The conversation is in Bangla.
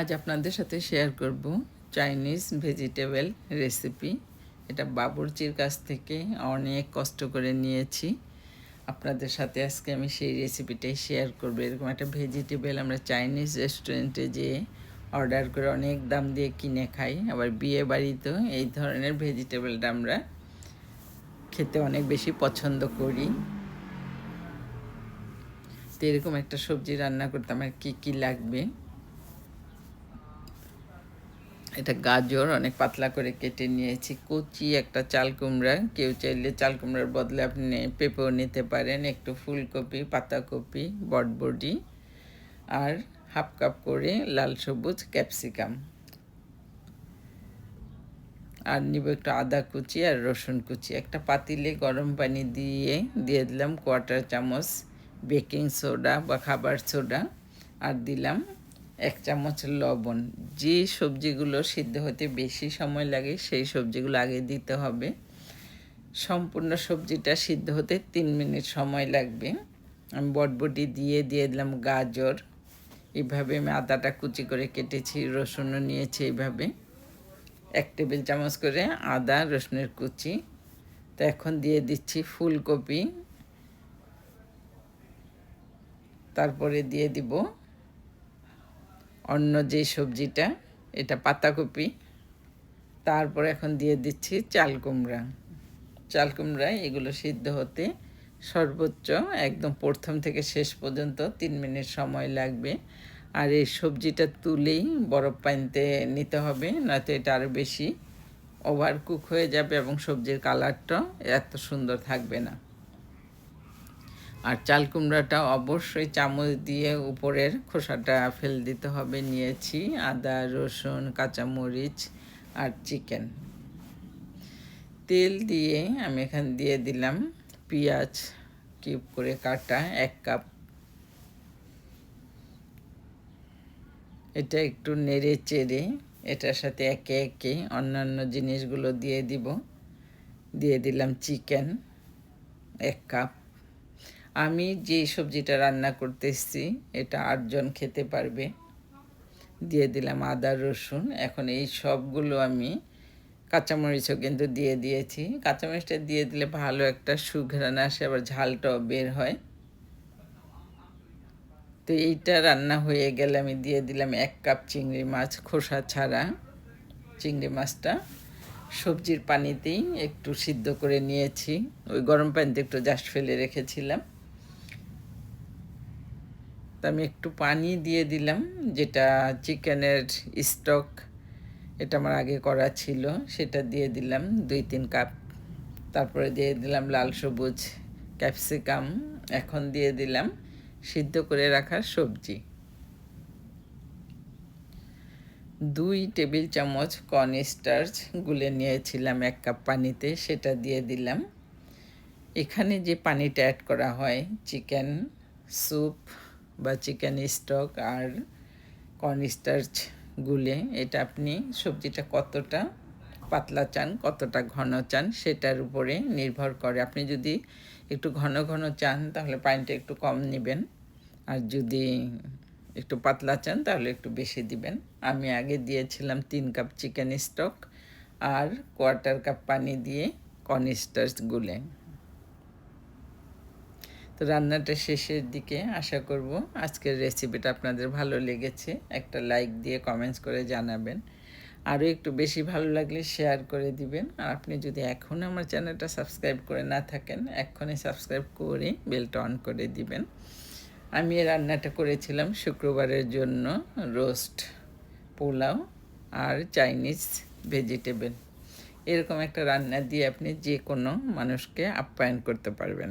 আজ আপনাদের সাথে শেয়ার করব চাইনিজ ভেজিটেবল রেসিপি এটা বাবুর্চির কাছ থেকে অনেক কষ্ট করে নিয়েছি। আপনাদের সাথে আজকে আমি সেই রেসিপিটাই শেয়ার করব। এরকম একটা ভেজিটেবল আমরা চাইনিজ রেস্টুরেন্টে যেয়ে অর্ডার করে অনেক দাম দিয়ে কিনে খাই। আবার বিয়ে বাড়িতেও এই ধরনের ভেজিটেবলটা আমরা খেতে অনেক বেশি পছন্দ করি। তো এরকম একটা সবজি রান্না করতে আমার কী কী লাগবে? এটা গাজর, অনেক পাতলা করে কেটে নিয়েছি। কচি একটা চাল কুমড়া, কেউ চাইলে চাল কুমড়ার বদলে আপনি পেঁপেও নিতে পারেন, একটু ফুলকপি, পাতাকপি, বটবডি আর হাফ কাপ করে লাল সবুজ ক্যাপসিকাম। আর নিব একটু আদা কুচি আর রসুন কুচি। একটা পাতিলে গরম পানি দিয়ে দিয়ে দিলাম কোয়ার্টার চামচ বেকিং সোডা বা খাবার সোডা। আর দিলাম এক চামচ লবণ। যে সবজিগুলো সিদ্ধ হতে বেশি সময় লাগে, সেই সবজিগুলো আগে দিতে হবে। সম্পূর্ণ সবজিটা সিদ্ধ হতে তিন মিনিট সময় লাগবে। আমি বটবটি দিয়ে দিয়ে দিলাম গাজর। এইভাবে আমি আদাটা কুচি করে কেটেছি, রসুনও নিয়েছি এইভাবে এক টেবিল চামচ করে আদা, রসুনের কুচি। তো এখন দিয়ে দিচ্ছি ফুলকপি। তারপরে দিয়ে দিব অন্য যে সবজিটা, এটা পাতাকপি। তারপর এখন দিয়ে দিচ্ছি চাল কুমড়া। চাল কুমড়া এগুলো সিদ্ধ হতে সর্বোচ্চ একদম প্রথম থেকে শেষ পর্যন্ত তিন মিনিট সময় লাগবে। আর এই সবজিটা তুলেই বরফ পানিতে নিতে হবে, নয়তো এটা আরও বেশি ওভার কুক হয়ে যাবে এবং সবজির কালারটা এত সুন্দর থাকবে না। আর চাল কুমড়াটা অবশ্যই চামচ দিয়ে উপরের খোসাটা ফেল দিতে হবে। নিয়েছি আদা, রসুন, কাঁচামরিচ আর চিকেন। তেল দিয়ে আমি এখান দিয়ে দিলাম পেঁয়াজ কিউব করে কাটা এক কাপ। এটা একটু নেড়ে চেড়ে এটার সাথে একে একে অন্যান্য জিনিসগুলো দিয়ে দিব। দিয়ে দিলাম চিকেন এক কাপ। আমি যে সবজিটা রান্না করতেছি এটা আটজন খেতে পারবে। দিয়ে দিলাম আদা, রসুন। এখন এই সবগুলো আমি কাঁচামরিচও কিন্তু দিয়ে দিয়েছি। কাঁচামরিচটা দিয়ে দিলে ভালো একটা সুঘ্রাণ আসে, আবার ঝালটাও বের হয়। তো এইটা রান্না হয়ে গেলে আমি দিয়ে দিলাম এক কাপ চিংড়ি মাছ, খোসা ছাড়া। চিংড়ি মাছটা সবজির পানিতেই একটু সিদ্ধ করে নিয়েছি। ওই গরম পানিতে একটু জাস্ট ফেলে রেখেছিলাম। তো আমি একটু পানি দিয়ে দিলাম, যেটা চিকেনের স্টক, এটা আমার আগে করা ছিল, সেটা দিয়ে দিলাম দুই তিন কাপ। তারপরে দিয়ে দিলাম লাল সবুজ ক্যাপসিকাম, এখন দিয়ে দিলাম সিদ্ধ করে রাখা সবজি। দুই টেবিল চামচ কর্ন স্টার্চ গুলে নিয়েছিলাম এক কাপ পানিতে, সেটা দিয়ে দিলাম। এখানে যে পানিটা অ্যাড করা হয়, চিকেন, স্যুপ বা চিকেন স্টক আর কর্নস্টার্চ গুলে, এটা আপনি সবজিটা কতটা পাতলা চান, কতটা ঘন চান, সেটার উপরে নির্ভর করে। আপনি যদি একটু ঘন ঘন চান, তাহলে পানিটা একটু কম নেবেন। আর যদি একটু পাতলা চান, তাহলে একটু বেশি দিবেন। আমি আগে দিয়েছিলাম তিন কাপ চিকেন স্টক আর কোয়ার্টার কাপ পানি দিয়ে কর্নস্টার্চ গুলে। তো রান্নাটা শেষের দিকে আশা করব আজকের রেসিপিটা আপনাদের ভালো লেগেছে। একটা লাইক দিয়ে কমেন্টস করে জানাবেন। আরও একটু বেশি ভালো লাগলে শেয়ার করে দিবেন। আর আপনি যদি এখন আমার চ্যানেলটা সাবস্ক্রাইব করে না থাকেন, এক্ষুনি সাবস্ক্রাইব করে বেলটা অন করে দিবেন। আমি এই রান্নাটা করেছিলাম শুক্রবারের জন্য রোস্ট পোলাও আর চাইনিজ ভেজিটেবল এরকম একটা রান্না দিয়ে আপনি যে কোনো মানুষকে আপ্যায়ন করতে পারবেন।